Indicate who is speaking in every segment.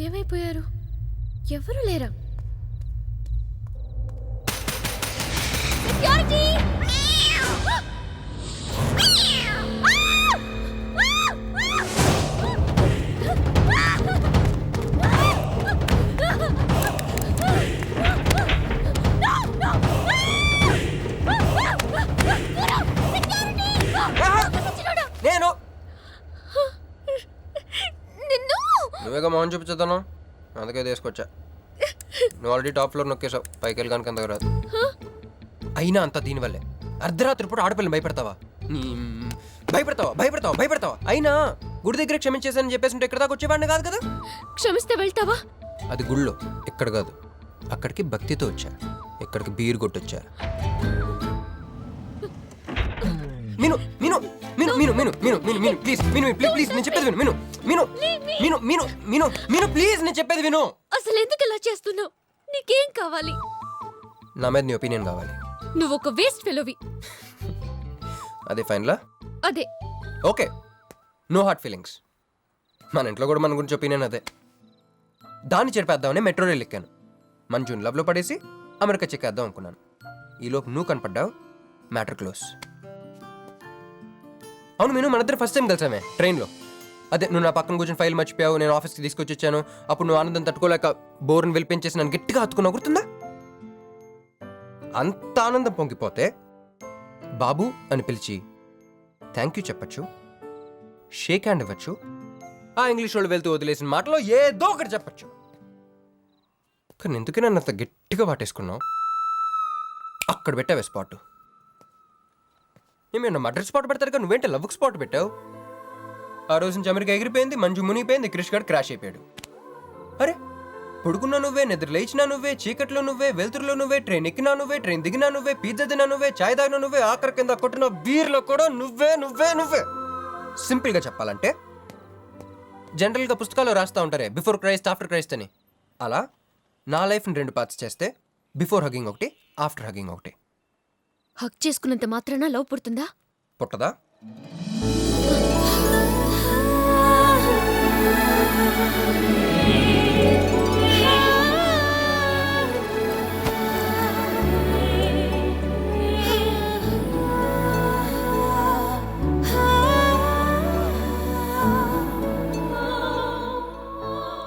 Speaker 1: ఏమైపోయారు? ఎవరు లేరా?
Speaker 2: మోహన్ చూపించదాను అందుకే తీసుకొచ్చా. నువ్వు ఆల్రెడీ టాప్ ఫ్లోర్ నొక్కేసావు పైకి వెళ్ళడానికి అంతగా రాదు. అయినా అంత దీనివల్లే. అర్ధరాత్రి పూట ఆడపిల్లని భయపెడతావా? భయపెడతావా? భయపెడతావా? భయపెడతావా? అయినా గుడి దగ్గర క్షమించేసానని చెప్పేసి ఉంటే ఇక్కడ దాకా వచ్చేవాడిని కాదు కదా?
Speaker 1: క్షమిస్తే వెళ్తావా?
Speaker 2: అది గుళ్ళో. ఇక్కడ కాదు. అక్కడికి భక్తితో వచ్చా. ఇక్కడికి beer కొట్టొచ్చా. Minu Minu Minu Minu Minu Minu Minu Minu please Minu please please నేను చెప్పేది విను మిను. మిను మిను మిను మిను మిను ప్లీజ్ నేను చెప్పేది విను.
Speaker 1: అసలు ఎందుకు ఇలా చేస్తున్నావు? నీకేం కావాలి?
Speaker 2: నా మీద నీ ఒపీనియన్ కావాలి.
Speaker 1: నువ్వు ఒక వేస్ట్ ఫెలోవి.
Speaker 2: అదే ఫైన్లా
Speaker 1: అదే.
Speaker 2: ఓకే. No hard feelings. మన ఇంట్లో కూడా మన గురించి ఒపీనియన్ అదే. దాన్ని చెరిపేద్దామని మెట్రో రైల్ ఎక్కాను. మంజుని లవ్లో పడేసి అమెరికా చెక్కేద్దాం అనుకున్నాను. ఈలోపు నువ్వు కనపడ్డావు. Matter close. అవును నేను మన ఇద్దరు ఫస్ట్ టైం కలిసామే ట్రైన్లో అదే నువ్వు నా పక్కన కూర్చొని ఫైల్ మర్చిపోయావు నేను ఆఫీస్కి తీసుకొచ్చి వచ్చాను. అప్పుడు నువ్వు ఆనందం తట్టుకోలేక బోర్ని విలిపించేసి నన్ను గట్టిగా హత్తుకున్నావు గుర్తుందా? అంత ఆనందం పొంగిపోతే బాబు అని పిలిచి థ్యాంక్ యూ చెప్పచ్చు షేక్ హ్యాండ్ ఇవ్వచ్చు. ఆ ఇంగ్లీష్ వాళ్ళు వెళ్తూ వదిలేసిన మాటలో ఏదో ఒకటి చెప్పచ్చు. కానీ ఎందుకే నన్ను అంత గట్టిగా పాటేసుకున్నావు అక్కడ పెట్టావే స్పాట్. ఏమైనా మర్డర్ స్పాట్ పెడతారు కానీ నువ్వేంటి లవ్కి స్పాట్ పెట్టావు? ఆ రోజు నుంచి అమెరికా ఎగిరిపోయింది మంజు మునిగిపోయింది క్రిష్ గడ్ క్రాష్ అయిపోయాడు. అరే పడుకున్నా నువ్వే నిద్ర లేచినా నువ్వే చీకట్లో నువ్వే వెలుతురులో నువ్వే ట్రైన్ ఎక్కినా నువ్వే ట్రైన్ దిగినా నువ్వే పిజ్జా తినా నువ్వే చాయ్ తాగినా నువ్వే ఆఖరి కింద కొట్టిన బీర్లో కూడా నువ్వే నువ్వే నువ్వే. సింపుల్గా చెప్పాలంటే జనరల్గా పుస్తకాలు రాస్తూ ఉంటారే బిఫోర్ క్రైస్ట్ ఆఫ్టర్ క్రైస్ట్ అని. అలా నా లైఫ్ని రెండు పార్ట్స్ చేస్తే బిఫోర్ హగింగ్ ఒకటి ఆఫ్టర్ హగింగ్ ఒకటి.
Speaker 1: హక్ చేసుకున్నంత మాత్రాన లవ్ పుడుతుందా?
Speaker 2: పుట్టదా?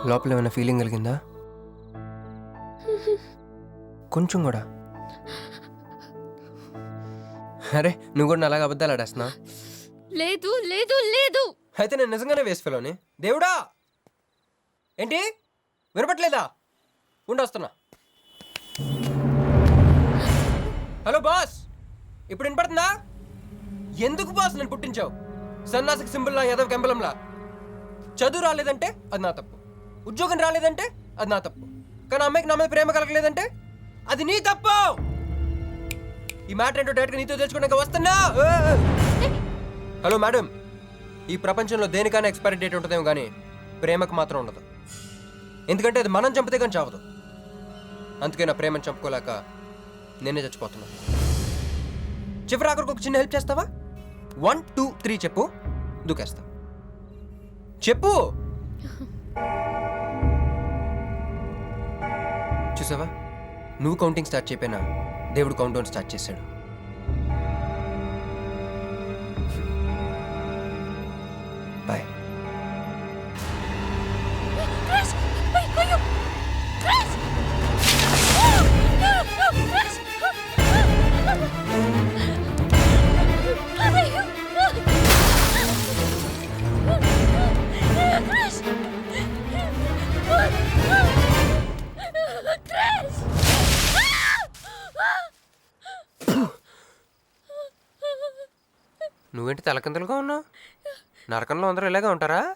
Speaker 2: లోపల ఏమైనా ఫీలింగ్ కలిగిందా? కొంచెం కూడా. అరే నువ్వు కూడా అలాగ అబద్ధాలు ఆడేస్తున్నావు?
Speaker 1: లేదు లేదు లేదు.
Speaker 2: అయితే నేను నిజంగానే వేస్ట్ ఫెలోని? దేవుడా! ఏంటి? వినపట్లేదా? ఉండొస్తున్నా హలో బాస్! ఇప్పుడు వినపడుతుందా? ఎందుకు బాస్ నేను పుట్టించావు? సన్నాసికి సింబల్లా యాదవ్ కెంబలంలా? చదువు రాలేదంటే అది నా తప్పు. ఉద్యోగం రాలేదంటే అది నా తప్పు. కానీ అమ్మాయికి నా మీద ప్రేమ కలగలేదంటే అది నీ తప్పు! ఈ మ్యాటర్ ఏంటో డైరెక్ట్గా నీతో తెలుసుకోవడానికి వస్తున్నా! Hello madam. ఈ ప్రపంచంలో దేనికైనా ఎక్స్పైరీ డేట్ ఉంటుందేమో కానీ ప్రేమకు మాత్రం ఉండదు. ఎందుకంటే అది మనం చంపితే కానీ చావదు. అందుకే నా ప్రేమను చంపుకోలేక నేనే చచ్చిపోతున్నాను చివరి ఆఖరికి ఒక చిన్న హెల్ప్ చేస్తావా? వన్ టూ త్రీ చెప్పు. దూకేస్తా. చెప్పు! చూసావా? నువ్వు కౌంటింగ్ స్టార్ట్ చేయపోయినా దేవుడు కౌంట్ డౌన్ స్టార్ట్ చేశాడు. నువ్వేంటి తలకింతలుగా ఉన్నావు? నరకంలో అందరూ ఇలాగే ఉంటారా?